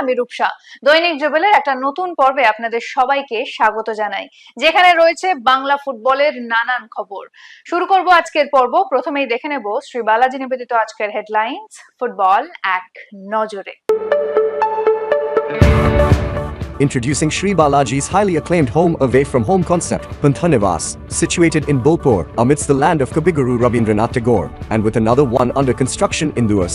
আমি রূপসা দৈনিক জুবেলের একটা নতুন পর্বে আপনাদের সবাইকে স্বাগত জানাই যেখানে রয়েছে বাংলা ফুটবলের নানান খবর শুরু করব আজকের পর্ব প্রথমেই দেখে নেব শ্রী বালাজি নিবেদিত আজকের হেডলাইন্স ফুটবল এক নজরে Introducing Sri Balaji's highly acclaimed home away from home concept, Panthanivas, situated in Bolpur, amidst the land of Kabiguru Rabindranath Tagore, and with another one under construction in Duas.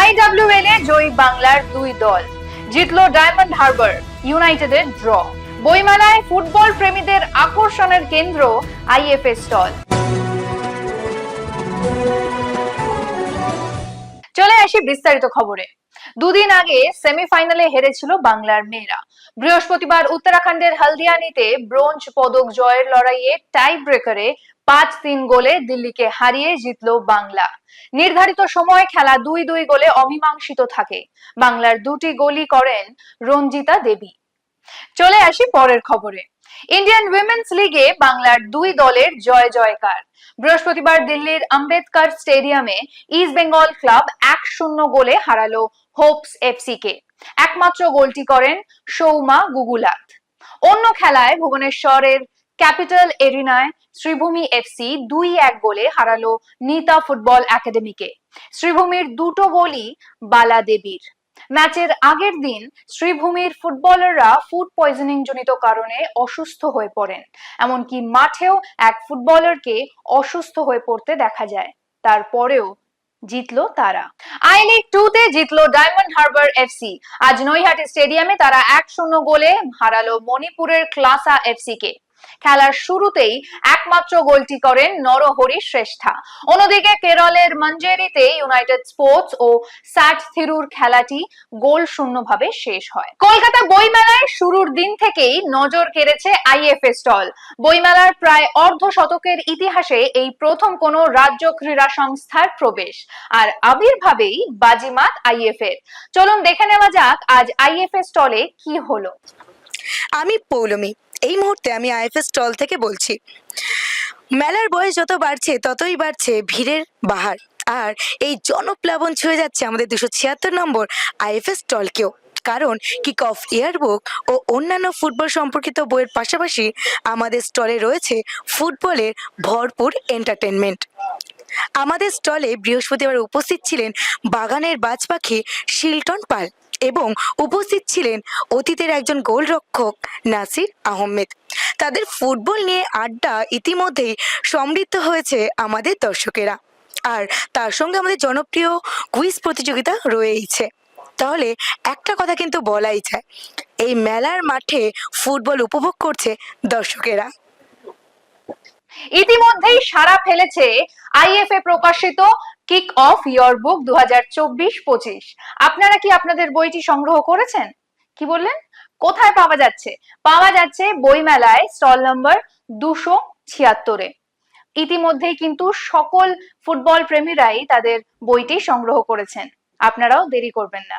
IWL এ জয়ী বাংলার দুই দল। জিতলো ডায়মন্ড হারবার ইউনাইটেডের draw বইমেলায় football প্রেমীদের আকর্ষণের কেন্দ্র আইএফএ স্টল চলে আসি বিস্তারিত খবরে। দুদিন আগে সেমিফাইনালে হেরেছিল বাংলার মেয়েরা। বৃহস্পতিবার উত্তরাখণ্ডের হলদিয়ানিতে ব্রোঞ্জ পদক জয়ের লড়াইয়ে টাই ব্রেকারে পাঁচ তিন গোলে দিল্লিকে হারিয়ে জিতল বাংলা। নির্ধারিত সময় খেলা দুই দুই গোলে অমীমাংসিত থাকে। বাংলার দুটি গোলই করেন রঞ্জিতা দেবী। চলে আসি পরের খবরে। ইন্ডিয়ান উইমেন্স লিগে বাংলার দুই দলের জয় জয়কার। বৃহস্পতিবার দিল্লির আম্বেদকর স্টেডিয়ামে ইস্ট বেঙ্গল ক্লাব এক শূন্য গোলে হারালো হোপস এফসি কে একমাত্র গোলটি করেন সৌমা গুগুলাত। অন্য খেলায় ভুবনেশ্বরের ক্যাপিটাল এরিনায় শ্রীভূমি এফসি দুই এক গোলে হারালো নিতা ফুটবল একাডেমিকে। শ্রীভূমির দুটো গোলই বালা দেবীর ম্যাচের আগের দিন শ্রীভূমির ফুটবলাররা ফুড পয়জনিং জনিত কারণে অসুস্থ হয়ে পড়েন। এমনকি মাঠেও এক ফুটবলারকে অসুস্থ হয়ে পড়তে দেখা যায়। তারপরেও জিতলো তারা। আই লিগ টু তে জিতলো ডায়মন্ড হারবার এফসি। আজ নৈহাটি স্টেডিয়ামে তারা এক শূন্য গোলে হারালো মণিপুরের ক্লাসা এফসি কে খেলার শুরুতেই একমাত্র গোলটি করেন নরহরি শ্রেষ্ঠা। অন্যদিকে কেরলের মঞ্জেরিতে ইউনাইটেড স্পোর্টস ও স্যাট থিরুর খেলাটি গোল শূন্যভাবে শেষ হয়। কলকাতা বইমেলায় শুরুর দিন থেকেই নজর কেড়েছে আইএফএ স্টল বইমেলার প্রায় অর্ধ শতকের ইতিহাসে এই প্রথম কোনো রাজ্য ক্রীড়া সংস্থার প্রবেশ, আর আবির্ভাবেই বাজিমাত আইএফ এর চলুন দেখে নেওয়া যাক আজ আইএফএ স্টলে কি হলো। আমি পৌলমি। এই মুহূর্তে আমি আইএফএস স্টল থেকে বলছি। মেলার বয়স যত বাড়ছে, ততই বাড়ছে ভিড়ের বাহার। আর এই জনপ্লাবন ছুঁয়ে যাচ্ছে আমাদের দুশো ছিয়াত্তর নম্বর আইএফএস স্টলকেও। কারণ কিক অফ ইয়ারবুক ও অন্যান্য ফুটবল সম্পর্কিত বইয়ের পাশাপাশি আমাদের স্টলে রয়েছে ফুটবলের ভরপুর এন্টারটেনমেন্ট আমাদের স্টলে বৃহস্পতিবার উপস্থিত ছিলেন বাগানের বাজ পাখি শিলটন পাল। এবং উপস্থিত ছিলেন অতীতের একজন গোলরক্ষক নাসির আহমেদ। তাদের ফুটবল নিয়ে আড্ডা ইতিমধ্যেই সমৃদ্ধ হয়েছে আমাদের দর্শকেরা। আর তার সঙ্গে আমাদের জনপ্রিয় কুইজ প্রতিযোগিতা রয়েইছে। তাহলে একটা কথা কিন্তু বলাই যায়, এই মেলার মাঠে ফুটবল উপভোগ করছে দর্শকেরা। ইতিমধ্যেই সারা ফেলেছে আইএফএ প্রকাশিত কিক অফ ইয়র বুক দু হাজার চব্বিশ পঁচিশ আপনারা কি আপনাদের বইটি সংগ্রহ করেছেন? কি বললেন? কোথায় পাওয়া যাচ্ছে? পাওয়া যাচ্ছে বইমেলায়, স্টল নম্বর দুশো ছিয়াত্তরে। ইতিমধ্যেই কিন্তু সকল ফুটবল প্রেমীরাই তাদের বইটি সংগ্রহ করেছেন। আপনারাও দেরি করবেন না।